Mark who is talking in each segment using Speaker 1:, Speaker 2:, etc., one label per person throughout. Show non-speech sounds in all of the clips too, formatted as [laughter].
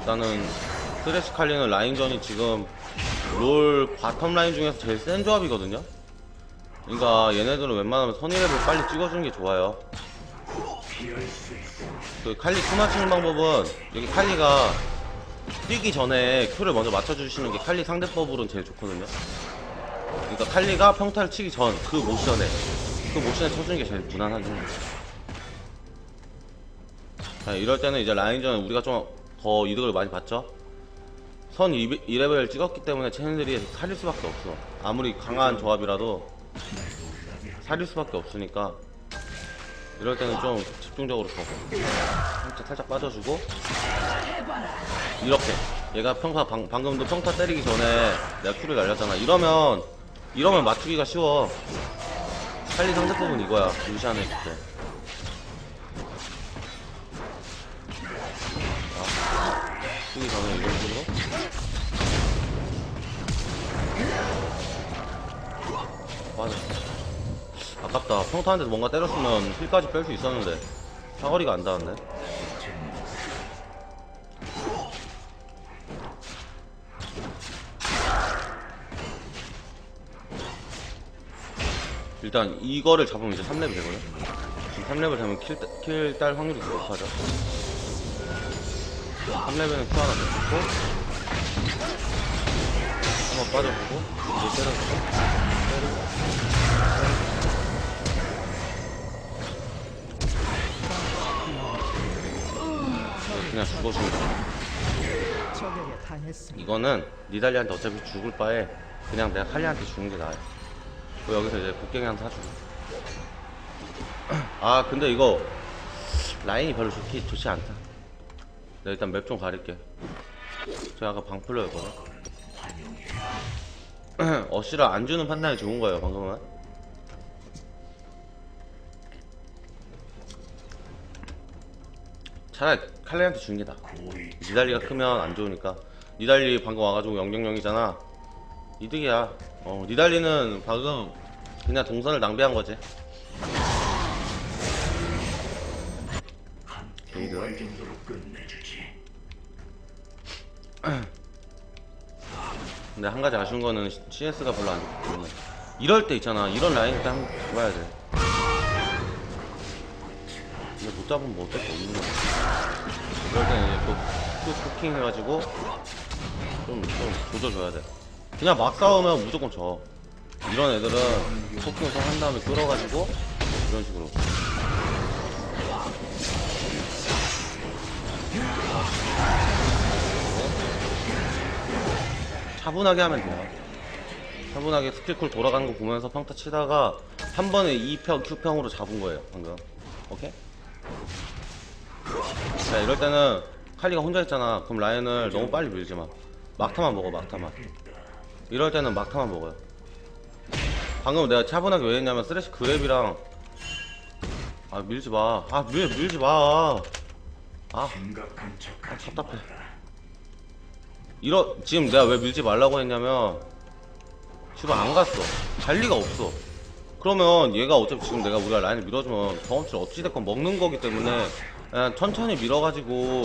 Speaker 1: 일단은 스레시 칼리는 라인전이 지금 롤 바텀 라인 중에서 제일 센 조합이거든요. 그러니까 얘네들은 웬만하면 선의랩을 빨리 찍어주는 게 좋아요. 그 칼리 큐 맞추는 방법은 여기 칼리가 뛰기 전에 큐를 먼저 맞춰주시는 게 칼리 상대법으로는 제일 좋거든요. 그러니까 칼리가 평타를 치기 전 그 모션에 그 모션에 쳐주는 게 제일 무난하죠. 자, 이럴 때는 이제 라인전 우리가 좀 더 이득을 많이 봤죠. 선 2레벨 찍었기 때문에 쟤네들이 살릴 수밖에 없어. 아무리 강한 조합이라도 살릴 수밖에 없으니까 이럴 때는 좀 집중적으로 더 살짝 살짝 빠져주고 이렇게 얘가 평타 방, 방금도 평타 때리기 전에 내가 큐를 날렸잖아. 이러면 이러면 맞추기가 쉬워. 살리 상대법은 이거야. 루시안을 때. 쓰기 전에 이런 식으로? 맞아. 아깝다. 평타한테 뭔가 때렸으면 힐까지 뺄 수 있었는데 사거리가 안 닿았네. 일단 이거를 잡으면 이제 3렙이 되거든? 지금 3렙을 되면 킬, 킬 딸 확률이 더 높아져 3레벨은 큐 하나 더 찍고 한번 빠져보고 이제 때려주고 때리고 때리고. 그냥
Speaker 2: 당했습니다.
Speaker 1: 이거는 니달리한테 어차피 죽을 바에 그냥 내가 칼리한테 주는 게 나아요 그 여기서 이제 곡괭이한테 사주고 [clears throat] 아 근데 이거 라인이 별로 좋기, 좋지 않다 내가 일단 맵 좀 가릴게. 제가 아까 방풀러였거든 [clears throat] 어시를 안 주는 판단이 좋은 거예요 방금은. 차라리 칼레한테 주는 게 나아 니달리가 크면 안 좋으니까. 니달리 방금 와가지고 000이잖아. 이득이야. 어 니달리는 방금 그냥 동선을 낭비한 거지. 이득 근데 한 가지 아쉬운 거는 CS가 별로 안 때문에 이럴 때 있잖아. 이런 라인 한번 잡아야 돼. 근데 못 잡으면 뭐 어쩔 수 없는 거야. 이럴 때는 이제 또, 또 쿠킹 해가지고 좀, 좀 조져줘야 돼. 그냥 막 싸우면 무조건 져. 이런 애들은 쿠킹을 한 다음에 끌어가지고 이런 식으로 차분하게 하면 돼요. 차분하게 스킬쿨 돌아가는 거 보면서 평타 치다가 한 번에 2평, Q평으로 잡은 거예요, 방금. 오케이? 자, 이럴 때는 칼리가 혼자 있잖아. 그럼 라인을 너무 빨리 밀지 마. 막타만 먹어, 막타만. 이럴 때는 막타만 먹어요. 방금 내가 차분하게 왜 했냐면 쓰레쉬 그랩이랑 아 밀지 마. 아 밀, 밀지 마. 아, 아 답답해. 이러 지금 내가 왜 밀지 말라고 했냐면 지금 안 갔어. 갈 리가 없어. 그러면 얘가 어차피 지금 내가 우리가 라인을 밀어주면 경험치를 어찌됐건 먹는 거기 때문에 그냥 천천히 밀어가지고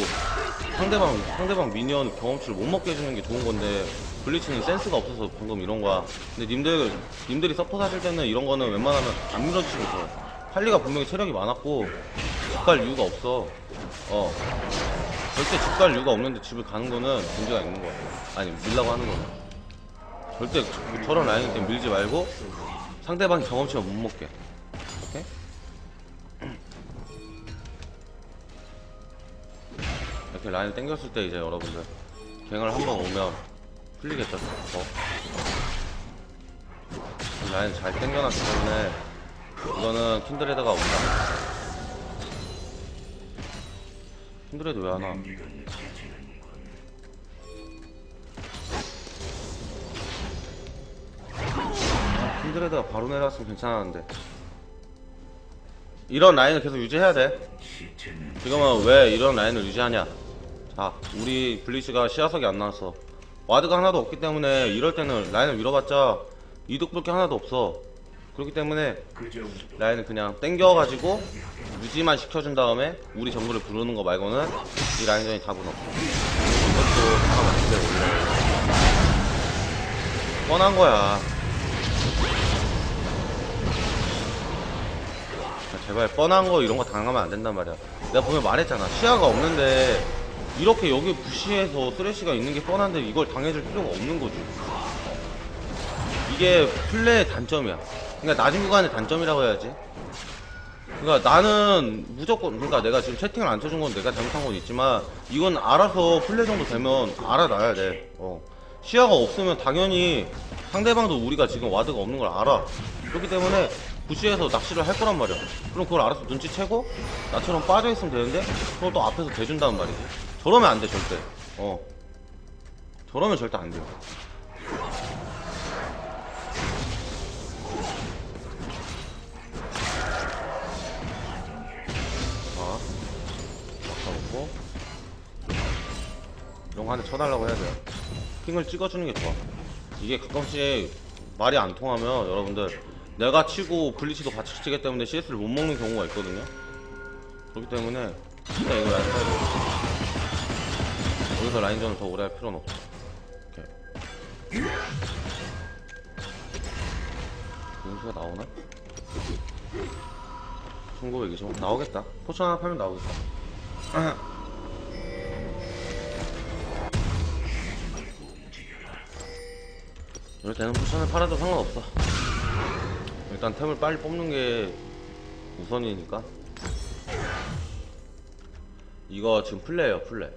Speaker 1: 상대방 상대방 미니언 경험치를 못 먹게 해주는 게 좋은 건데 블리츠는 센스가 없어서 방금 이런 거야. 근데 님들 님들이 서포트 하실 때는 이런 거는 웬만하면 안 밀어주시면 좋아. 칼리가 분명히 체력이 많았고 집갈 이유가 없어. 어. 절대 집 갈 이유가 없는데 집을 가는 거는 문제가 있는 거야. 아니, 밀라고 하는 거야. 절대 저- 저런 라인 때문에 밀지 말고 상대방이 경험치가 못 먹게. 오케이? 이렇게 라인을 땡겼을 때 이제 여러분들 갱을 한 번 오면 풀리겠죠. 어. 라인 잘 땡겨놨기 때문에 이거는 킨드레드가 온다. 킨드레드 왜안 와? 아, 킨드레드가 바로 내려왔으면 괜찮았는데. 이런 라인을 계속 유지해야 돼. 지금은 왜 이런 라인을 유지하냐? 자 우리 블리츠가 시야석이 안 나왔어. 와드가 하나도 없기 때문에 이럴 때는 라인을 밀어봤자 이득 볼 게 하나도 없어 그렇기 때문에 라인을 그냥 땡겨가지고 유지만 시켜준 다음에 우리 정글을 부르는 거 말고는 이 라인전이 답은 없어 이것도 당하면 안돼 원래 뻔한 거야. 아, 제발 뻔한 거 이런 거 당하면 안 된단 말이야. 내가 분명 말했잖아. 시야가 없는데 이렇게 여기 부시에서 쓰레쉬가 있는 게 뻔한데 이걸 당해줄 필요가 없는 거지. 이게 플레이의 단점이야 그러니까 낮은 구간의 단점이라고 해야지 그러니까 나는 무조건 그러니까 내가 지금 채팅을 안 쳐준 건 내가 잘못한 건 있지만 이건 알아서 플레이 정도 되면 알아놔야 돼. 어. 시야가 없으면 당연히 상대방도 우리가 지금 와드가 없는 걸 알아. 그렇기 때문에 부시에서 낚시를 할 거란 말이야. 그럼 그걸 알아서 눈치채고 나처럼 빠져 있으면 되는데 그걸 또 앞에서 대준다는 말이지. 저러면 안 돼 절대. 어. 저러면 절대 안 돼요. 이런 거한대 쳐달라고 해야 돼요. 핑을 찍어주는 게 좋아. 이게 가끔씩 말이 안 통하면 여러분들 내가 치고 블리치도 같이 치기 때문에 CS를 못 먹는 경우가 있거든요. 그렇기 때문에 진짜 이거 라인 돼. 여기서 라인전을 더 오래 할 필요는 없어. 이렇게. 윤수가 나오나? 1920 나오겠다. 포션 하나 팔면 나오겠다. 이럴 때는 포션을 팔아도 상관없어. 일단 템을 빨리 뽑는 게 우선이니까. 이거 지금 플레이에요, 플레이.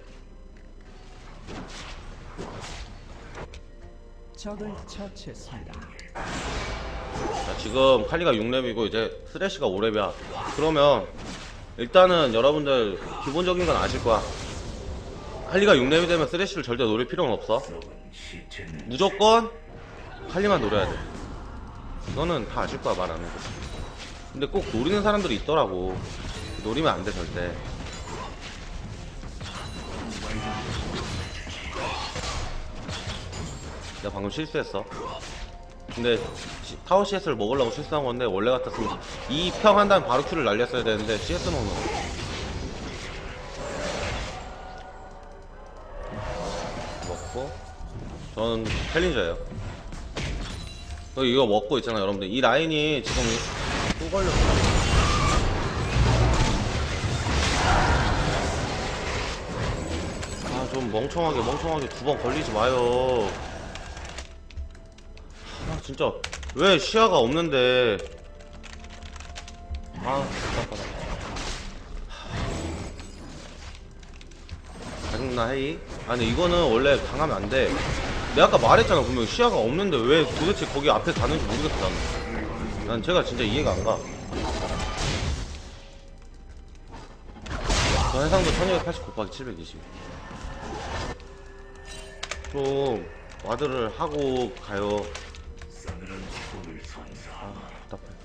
Speaker 2: 적을 처치했습니다.
Speaker 1: 자, 지금 칼리가 6렙이고 이제 스레시가 5렙이야. 그러면 일단은 여러분들 기본적인 건 아실 거야. 칼리가 6렙이 되면 스레시를 절대 노릴 필요는 없어. 무조건 칼리만 노려야 돼. 이거는 다 아실 거야 말하는 거. 근데 꼭 노리는 사람들이 있더라고. 노리면 안 돼 절대. 내가 방금 실수했어. 근데 시- 타워 CS를 먹으려고 실수한 건데 원래 같았으면 이 평 한 다음에 바로 큐를 날렸어야 되는데 CS 먹는 거. 먹고 저는 챌린저예요. 또 이거 먹고 있잖아요, 여러분들. 이 라인이 지금 또 걸렸어. 아, 좀 멍청하게, 멍청하게 두 번 걸리지 마요. 아 진짜 왜 시야가 없는데 아 답답하다 짜증나 헤이 아 근데 이거는 원래 당하면 안돼 내가 아까 말했잖아 분명 시야가 없는데 왜 도대체 거기 앞에 가는지 모르겠어 나는 난 제가 진짜 이해가 안가 저 해상도 1280 곱하기 720좀 와드를 하고 가요 아, 답답해.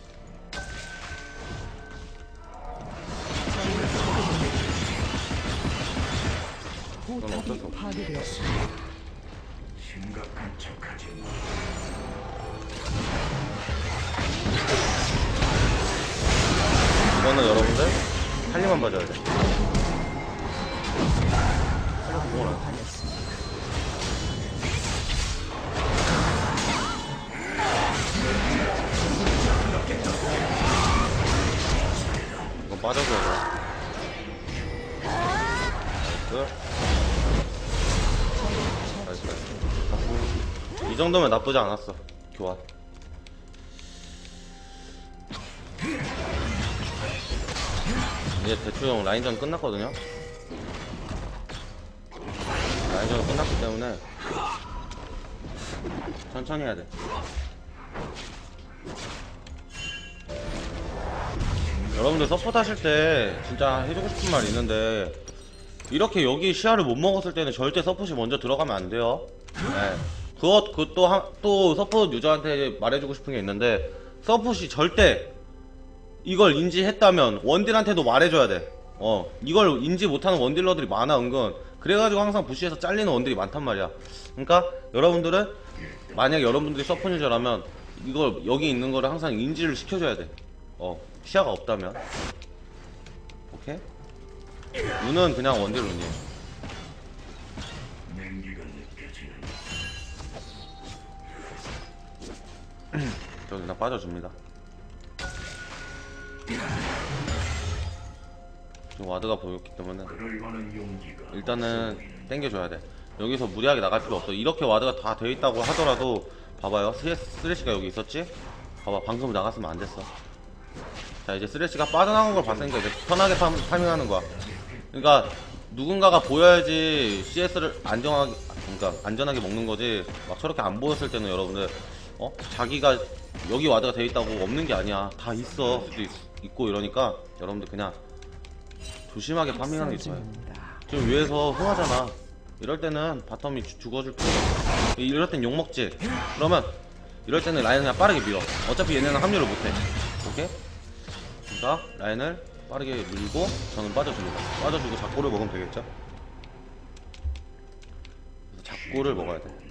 Speaker 1: 어쩔 수 없어. 이거는 여러분들 살리만 봐줘야 돼. 살려서.
Speaker 2: 당했습니다.
Speaker 1: 이건 빠져줘야 돼. 나 이 정도면 나쁘지 않았어. 교환. 이제 대충 라인전 끝났거든요. 라인전 끝났기 때문에 천천히 해야 돼. 여러분들 서포트 하실 때 진짜 해주고 싶은 말이 있는데 이렇게 여기 시야를 못 먹었을 때는 절대 서폿이 먼저 들어가면 안 돼요. 네. 그것 그또 한- 또 서폿 유저한테 말해주고 싶은 게 있는데 서폿이 절대 이걸 인지했다면 원딜한테도 말해줘야 돼. 어 이걸 인지 못하는 원딜러들이 많아 은근. 그래가지고 항상 부시에서 잘리는 원딜이 많단 말이야. 그러니까 여러분들은 만약 여러분들이 서폿 유저라면 이걸 여기 있는 거를 항상 인지를 시켜줘야 돼. 어 시야가 없다면. 오케이? 눈은 그냥 원딜 눈이에요. 저 그냥 빠져줍니다. 지금 와드가 보였기 때문에 일단은 땡겨줘야 돼. 여기서 무리하게 나갈 필요 없어. 이렇게 와드가 다 되어 있다고 하더라도 봐봐요. 쓰레쉬가 여기 있었지? 봐봐 방금 나갔으면 안 됐어. 자 이제 쓰레쉬가 빠져나간 걸 봤으니까 이제 편하게 파, 파밍하는 거야. 그러니까 누군가가 보여야지 CS를 안정하게 그러니까 안전하게 먹는 거지. 막 저렇게 안 보였을 때는 여러분들 어 자기가 여기 와드가 돼 있다고 없는 게 아니야. 다 있어 수도 있, 있고 이러니까 여러분들 그냥 조심하게 파밍하는 게 좋아요. 지금 위에서 흥하잖아. 이럴 때는 바텀이 죽- 죽어줄 거야. 이럴 땐 욕먹지. 그러면 이럴 때는 라인 그냥 빠르게 밀어. 어차피 얘네는 합류를 못해. 오케이? 그러니까 라인을 빠르게 밀고 저는 빠져줍니다. 빠져주고 작고를 먹으면 되겠죠? 그래서 작고를 먹어야 돼.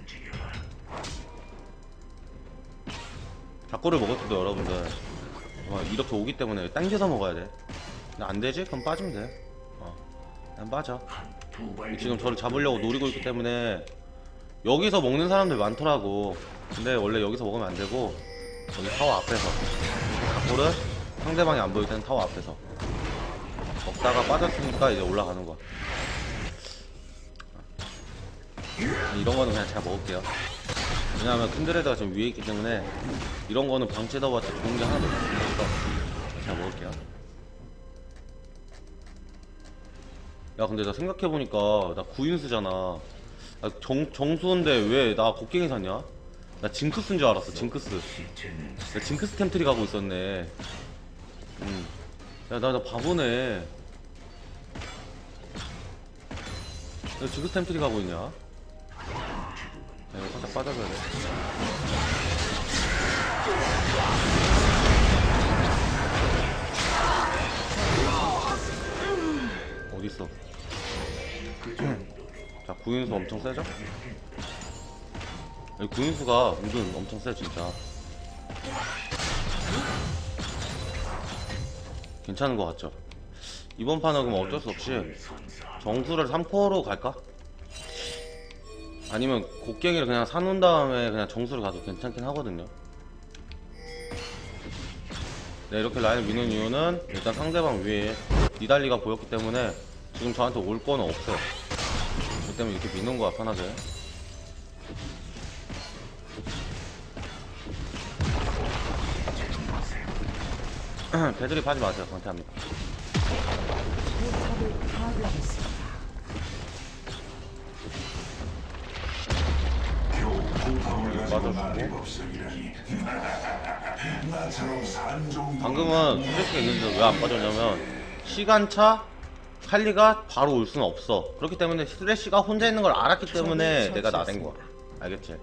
Speaker 1: 작고를 먹을 때도 여러분들 어, 이렇게 오기 때문에 당겨서 먹어야 돼. 안 되지? 그럼 빠지면 돼. 어. 난 빠져. 지금 저를 잡으려고 노리고 있기 때문에 여기서 먹는 사람들 많더라고. 근데 원래 여기서 먹으면 안 되고 여기 타워 앞에서 각볼은 상대방이 안 보일 때는 타워 앞에서 먹다가 빠졌으니까 이제 올라가는 거야. 이런 거는 그냥 제가 먹을게요. 왜냐하면 큰드레드가 지금 위에 있기 때문에 이런 거는 방치해봤자 좋은 게 하나도 없어. 제가 먹을게요. 야 근데 나 생각해보니까 나 구인수잖아 아, 정, 정수인데 왜 나 곡괭이 샀냐? 나 징크스인 줄 알았어 징크스 나 징크스 템트리 가고 있었네 음. 야나 나 바보네 왜 징크스 템트리 가고 있냐? 야 이거 살짝 빠져줘야 돼 어딨어 자 구인수 엄청 세죠? 이 구인수가 은근 엄청 세 진짜 괜찮은 것 같죠? 이번 판은 그럼 어쩔 수 없이 정수를 3코어로 갈까? 아니면 곡괭이를 그냥 사놓은 다음에 그냥 정수를 가도 괜찮긴 하거든요. 네 이렇게 라인을 미는 이유는 일단 상대방 위에 니달리가 보였기 때문에 지금 저한테 올 거는 없어요. 그 때문에 이렇게 미는 거야 편하게. [clears throat] 배드립 하지 마세요.
Speaker 2: 강퇴합니다
Speaker 1: 빠져주고. 방금은 스트레스가 있는데 왜 안 빠졌냐면 시간차 칼리가 바로 올 수는 없어. 그렇기 때문에 스트레시가 혼자 있는 걸 알았기 때문에 내가 나댄 거야. 알겠지?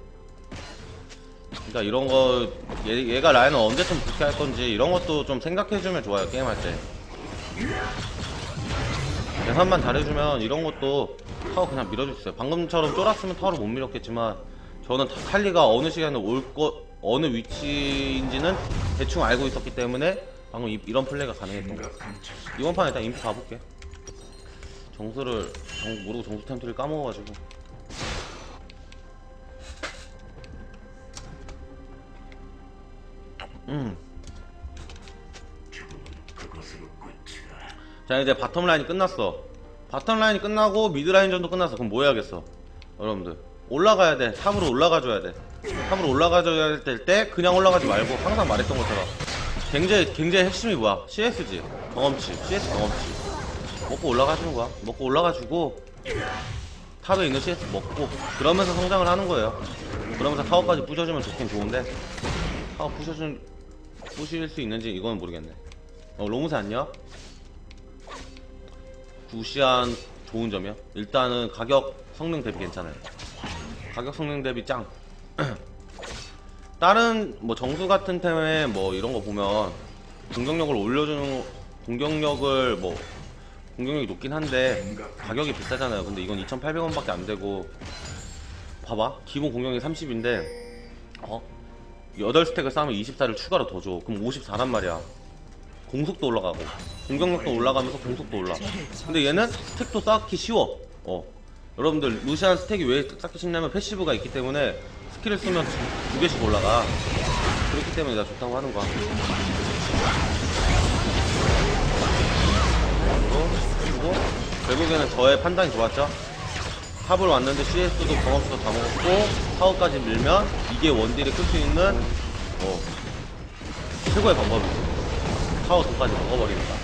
Speaker 1: 그러니까 이런 거 얘, 얘가 라인을 언제쯤 복귀할 건지 이런 것도 좀 생각해주면 좋아요 게임할 때. 계산만 잘해주면 이런 것도 타워 그냥 밀어주세요. 방금처럼 쫄았으면 타워를 못 밀었겠지만 저는 다- 칼리가 어느 시간에 올거 어느 위치인지는 대충 알고 있었기 때문에 방금 이, 이런 플레이가 가능했던 거야 이번 판 일단 인프 가볼게 정수를 정, 모르고 정수 템트를 까먹어가지고. 음. 자 이제 바텀 라인이 끝났어. 바텀 라인이 끝나고 미드 라인 전도 끝났어. 그럼 뭐 해야겠어? 여러분들 올라가야 돼. 탑으로 올라가줘야 돼. 탑으로 올라가줘야 될 때 그냥 올라가지 말고 항상 말했던 것처럼 굉장히 굉장히 핵심이 뭐야? CS지. 경험치. CS 경험치. 먹고 올라가주는 거야 먹고 올라가주고 탑에 있는 CS 먹고 그러면서 성장을 하는 거예요. 그러면서 타워까지 부셔주면 좋긴 좋은데 타워 부셔준 부실 수 있는지 이건 모르겠네. 어 로무사 안녕? 구시한 좋은 점이요? 일단은 가격 성능 대비 괜찮아요. 가격 성능 대비 짱. [clears throat] 다른 뭐 정수 같은 템에 뭐 이런 거 보면 공격력을 올려주는 공격력을 뭐 공격력이 높긴 한데 가격이 비싸잖아요. 근데 이건 2,800원밖에 안 되고 봐봐 기본 공격이 30인데 어 8스택을 쌓으면 24를 추가로 더 줘. 그럼 54란 말이야. 공속도 올라가고 공격력도 올라가면서 공속도 올라. 근데 얘는 스택도 쌓기 쉬워. 어. 여러분들 루시안 스택이 왜 쌓기 쉽냐면 패시브가 있기 때문에 스킬을 쓰면 두 개씩 올라가. 그렇기 때문에 내가 좋다고 하는 거야. 그리고, 그리고 결국에는 저의 판단이 좋았죠. 탑을 왔는데 CS도 경험치도 다 먹었고 타워까지 밀면 이게 원딜이 끌 수 있는 뭐 최고의 방법이죠. 타워 도까지 먹어버리니까.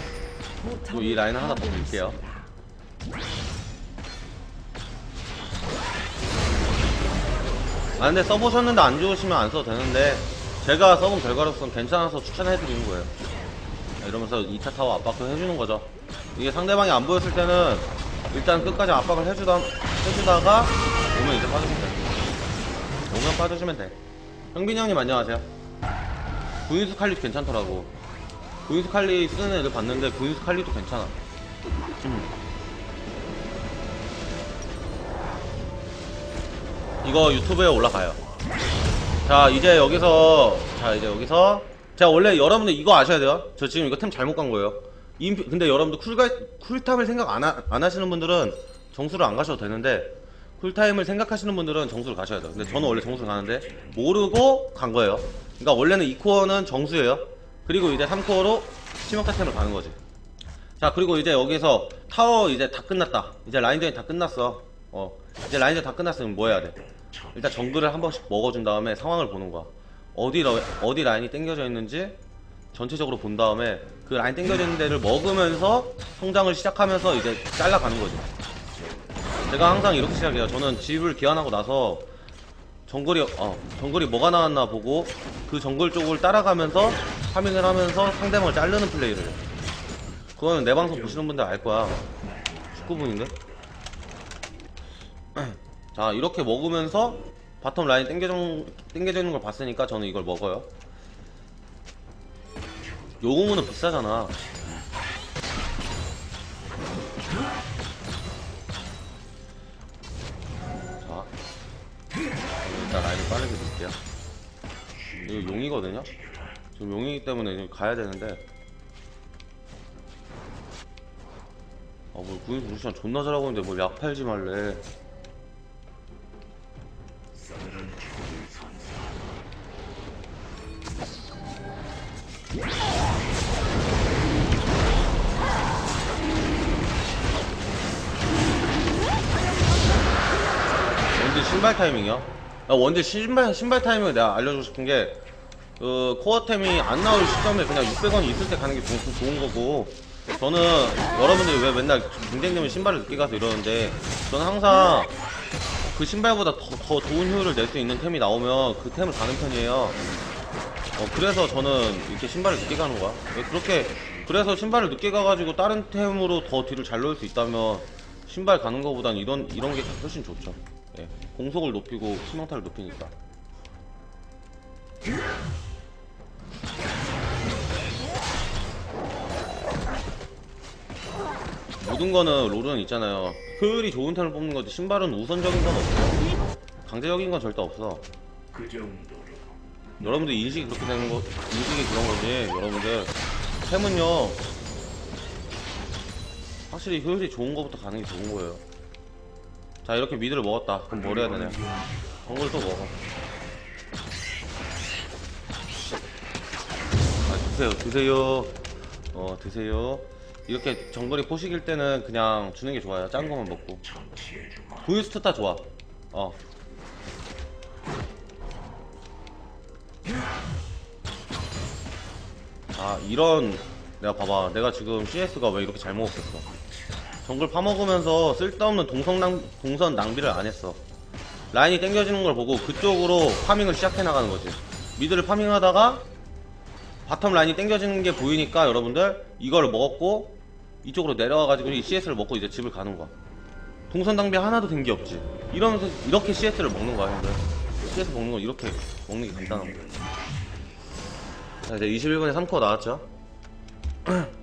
Speaker 1: 또이 라인을 하나 더 밀게요. 아 근데 써보셨는데 안 좋으시면 안 써도 되는데 제가 써본 결과로서는 괜찮아서 추천해드리는 거예요. 자, 이러면서 2차 타워 압박도 해주는 거죠. 이게 상대방이 안 보였을 때는 일단 끝까지 압박을 해주다, 해주다가 오면 이제 빠지면 돼 오면 빠져주면 돼. 형빈이 형님 안녕하세요. 구인수 칼리 괜찮더라고. 구인수 칼리 쓰는 애들 봤는데 구인수 칼리도 괜찮아. 음. 이거 유튜브에 올라가요. 자, 이제 여기서, 자, 이제 여기서, 제가 원래 여러분들 이거 아셔야 돼요. 저 지금 이거 템 잘못 간 거예요. 근데 여러분들 쿨가, 쿨탑을 생각 안, 하, 안 하시는 분들은 정수를 안 가셔도 되는데, 쿨타임을 생각하시는 분들은 정수를 가셔야 돼요. 근데 저는 원래 정수를 가는데, 모르고 간 거예요. 그러니까 원래는 2코어는 정수예요. 그리고 이제 3코어로 치명타 템을 가는 거지. 자 그리고 이제 여기서 타워 이제 다 끝났다 이제 라인전이 다 끝났어 어 이제 라인전 다 끝났으면 뭐 해야 돼 일단 정글을 한 번씩 먹어준 다음에 상황을 보는 거야 어디 러- 어디 라인이 땡겨져 있는지 전체적으로 본 다음에 그 라인 땡겨져 있는 데를 먹으면서 성장을 시작하면서 이제 잘라가는 거지 제가 항상 이렇게 시작해요 저는 집을 기한하고 나서 정글이 어 정글이 뭐가 나왔나 보고 그 정글 쪽을 따라가면서 파밍을 하면서 상대방을 자르는 플레이를 해. 그거는 내 방송 보시는 분들 알 거야. 19분인데? [clears throat] 자, 이렇게 먹으면서 바텀 라인 땡겨져, 있는 걸 봤으니까 저는 이걸 먹어요. 요금은 비싸잖아. 자, 일단 라인을 빠르게 밀게요. 이거 용이거든요? 지금 용이기 때문에 가야 되는데 아, 뭐, 구인 루시안 존나 잘하고 있는데 뭘 약 팔지 말래. 원딜 신발 타이밍이요? 나 원딜 신발, 신발 타이밍을 내가 알려주고 싶은 게, 그, 코어템이 안 나올 시점에 그냥 600원이 있을 때 가는 게 좋, 좋은 거고, 저는 여러분들이 왜 맨날 경쟁되면 신발을 늦게 가서 이러는데, 저는 항상 그 신발보다 더, 더 좋은 효율을 낼 수 있는 템이 나오면 그 템을 가는 편이에요. 어, 그래서 저는 이렇게 신발을 늦게 가는 거야. 예, 그렇게, 그래서 신발을 늦게 가가지고 다른 템으로 더 뒤를 잘 넣을 수 있다면, 신발 가는 거보단 이런, 이런 게 훨씬 좋죠. 예, 공속을 높이고 치명타를 높이니까. 모든 거는 롤은 있잖아요. 효율이 좋은 템을 뽑는 거지 신발은 우선적인 건 없어요. 강제적인 건 절대 없어. 여러분들 인식이 그렇게 되는 거, 인식이 그런 거지. 여러분들 템은요. 확실히 효율이 좋은 거부터 가는 게 좋은 거예요. 자 이렇게 미드를 먹었다. 그럼 뭘 해야 되냐? 정글 또 먹어. 아 드세요, 드세요. 어 드세요. 이렇게 정글이 포식일 때는 그냥 주는 게 좋아요. 짠 거만 먹고. 구유스트타 좋아. 어. 아 이런 내가 봐봐 내가 지금 CS가 왜 이렇게 잘 먹었겠어 정글 파먹으면서 쓸데없는 낭, 동선 낭비를 안 했어 라인이 땡겨지는 걸 보고 그쪽으로 파밍을 시작해 나가는 거지 미드를 파밍하다가 바텀 라인이 땡겨지는 게 보이니까 여러분들 이거를 먹었고 이쪽으로 내려와가지고 이 CS를 먹고 이제 집을 가는 거야. 동선 낭비 하나도 된 게 없지. 이러면서 이렇게 CS를 먹는 거야 형들. CS 먹는 건 이렇게 먹는 게 간단한 거야. 자 이제 21분에 3코어 나왔죠? [clears throat]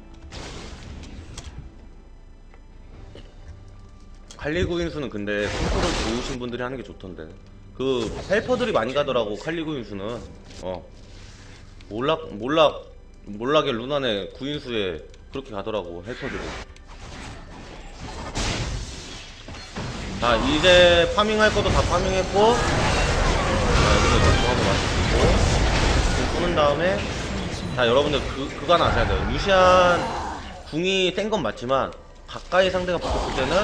Speaker 1: 칼리 구 인수는 근데 컨트롤 좋으신 분들이 하는 게 좋던데. 그 헬퍼들이 많이 가더라고 칼리 구 인수는. 어. 몰락 몰락 몰락의 루난의 구인수에 그렇게 가더라고 헬퍼들이 자 이제 파밍할 것도 다 파밍했고 자 여기서 점프하고 마시고 해준 다음에 자 여러분들 그, 그거 아셔야 돼요. 루시안 궁이 센 건 맞지만 가까이 상대가 붙었을 때는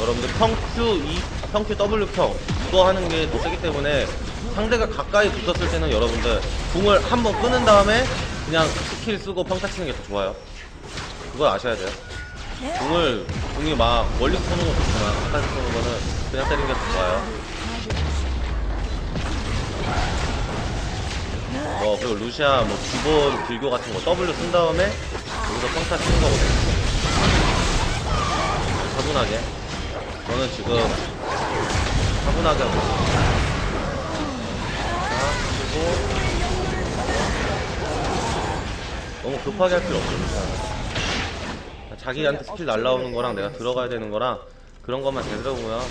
Speaker 1: 여러분들 평Q 2, 평Q W 평 이거 하는 게 더 세기 때문에 상대가 가까이 붙었을 때는 여러분들 궁을 한번 끄는 다음에 그냥 스킬 쓰고 평타 치는 게 더 좋아요 그걸 아셔야 돼요 궁을 궁이 막 멀리 쏘는 건 좋지만 가까이 쏘는 거는 그냥 때리는 게더 좋아요 뭐 그리고 루시아 뭐 기본 불교 같은 거 W 쓴 다음에 여기서 평타 치는 거거든요. 차분하게. 저는 지금 차분하게 하고 있어요. 자, 그리고 너무 급하게 할 필요. 루시아. 자기한테 스킬 날라오는 거랑 내가 들어가야 되는 거랑 그런 것만 제대로 보면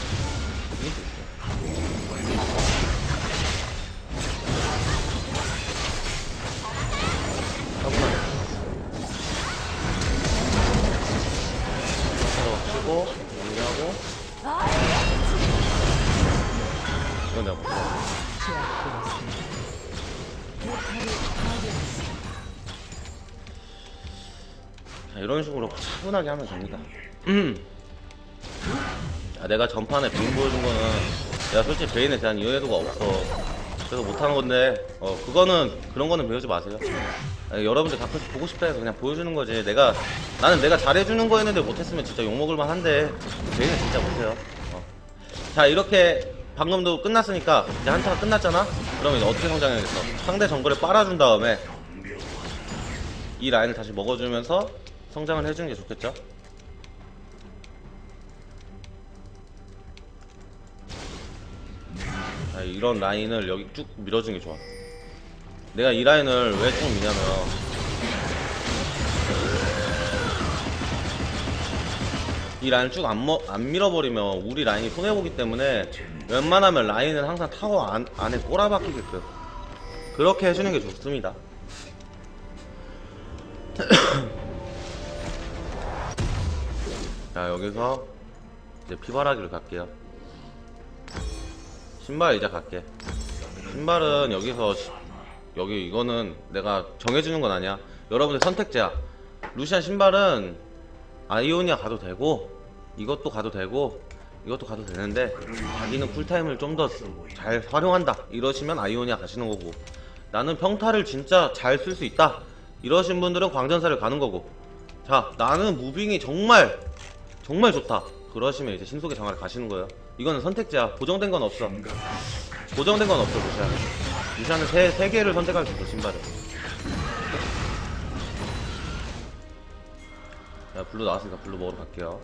Speaker 1: 차분하게 하면 됩니다. 음. 야, 내가 전판에 베인 보여준 거는 내가 솔직히 베인에 대한 이해도가 없어. 그래서 못하는 건데, 어, 그거는, 그런 거는 배우지 마세요. 아, 여러분들 가끔씩 보고 싶다 해서 그냥 보여주는 거지. 내가, 나는 내가 잘해주는 거였는데 못했으면 진짜 욕 먹을 만 한데, 베인은 진짜 못해요. 어. 자, 이렇게 방금도 끝났으니까, 이제 한타가 끝났잖아? 그러면 이제 어떻게 성장해야겠어? 상대 정글을 빨아준 다음에, 이 라인을 다시 먹어주면서 성장을 해주는 게 좋겠죠? 자, 이런 라인을 여기 쭉 밀어주는 게 좋아. 내가 이 라인을 왜 쭉 미냐면 이 라인을 쭉 안 안 밀어버리면 우리 라인이 손해보기 때문에 웬만하면 라인은 항상 타워 안, 안에 꼬라박히게끔 그렇게 해주는 게 좋습니다. [clears throat] 자 여기서 이제 피바라기를 갈게요. 신발 이제 갈게. 신발은 여기서 시- 여기 이거는 내가 정해주는 건 아니야. 여러분의 선택제야. 루시안 신발은 아이오니아 가도 되고 이것도 가도 되고 이것도 가도 되는데 자기는 쿨타임을 좀 더 잘 활용한다. 이러시면 아이오니아 가시는 거고. 나는 평타를 진짜 잘 쓸 수 있다. 이러신 분들은 광전사를 가는 거고. 자 나는 무빙이 정말 정말 좋다. 그러시면 이제 신속의 장화를 가시는 거예요. 이거는 선택제야. 보정된 건 없어. 보정된 건 없어 루시안 루시안은 세, 세 개를 선택할 수 있어 신발을. 자 블루 나왔으니까 블루 먹으러 갈게요.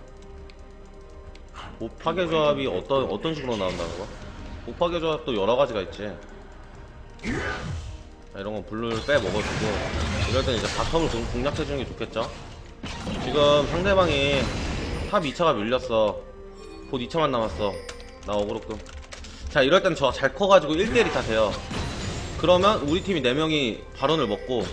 Speaker 1: 곱하기 조합이 어떤 어떤 식으로 나온다는 거? 곱하기 조합도 여러 가지가 있지. 자, 이런 건 블루를 빼 먹어주고. 이럴 때는 이제 바텀을 공- 공략해주는 게 좋겠죠? 지금 상대방이 탑 2차가 밀렸어. 곧 2차만 남았어. 나 어그로끔. 자 이럴 땐 저 잘 커가지고 1대1이 다 돼요. 그러면 우리 팀이 4명이 발언을 먹고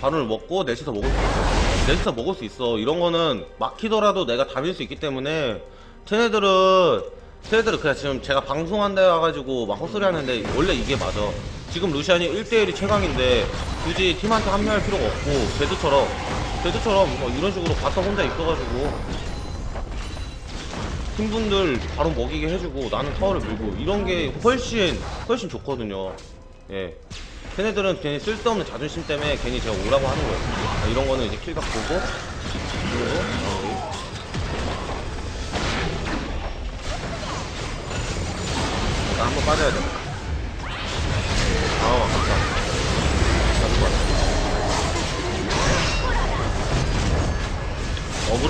Speaker 1: 발언을 먹고 넷이서 먹을 수 있어. 넷이서 먹을 수 있어. 이런 거는 막히더라도 내가 다밀수 있기 때문에 쟤네들은 쟤네들은 그냥 지금 제가 방송한 데 와가지고 막 헛소리 하는데 원래 이게 맞아. 지금 루시안이 1대1이 최강인데 굳이 팀한테 합류할 필요가 없고 제드처럼 제드처럼 뭐 이런 식으로 바텀 혼자 있어가지고 팀분들 바로 먹이게 해주고 나는 타워를 밀고 이런 게 훨씬 훨씬 좋거든요. 예. 걔네들은 괜히 쓸데없는 자존심 때문에 괜히 제가 오라고 하는 거예요. 아, 이런 거는 이제 킬각 보고 그리고 마무리. 나 한번 빠져야 돼.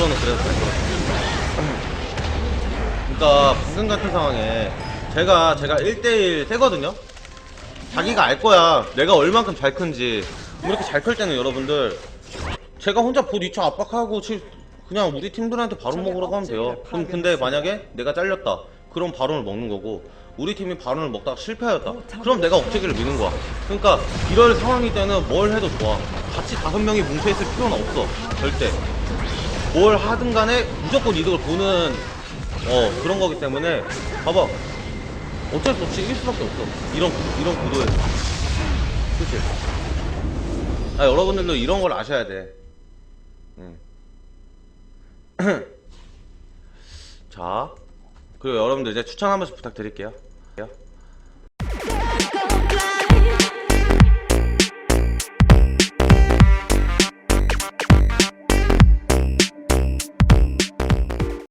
Speaker 1: 어그로는 그래도 될것 같아. 그러니까 방금 같은 상황에 제가 제가 1대1 세거든요. 자기가 알 거야. 내가 얼만큼 잘 큰지. 이렇게 잘 클 때는 여러분들 제가 혼자 보 2차 압박하고 치- 그냥 우리 팀들한테 바론 먹으라고 하면 돼요. 그럼 근데 만약에 내가 잘렸다. 그럼 바론을 먹는 거고 우리 팀이 바론을 먹다가 실패하였다. 그럼 내가 억제기를 미는 거야. 그러니까 이럴 상황일 때는 뭘 해도 좋아. 같이 다섯 명이 뭉쳐있을 필요는 없어. 절대. 뭘 하든 간에 무조건 이득을 보는 어 그런 거기 때문에 봐봐 어쩔 수 없이 이길 수밖에 없어. 이런 구- 이런 구도에. 그치? 아 여러분들도 이런 걸 아셔야 돼. 응. [clears throat] 자, 그리고 여러분들 이제 추천 한 번씩 부탁드릴게요.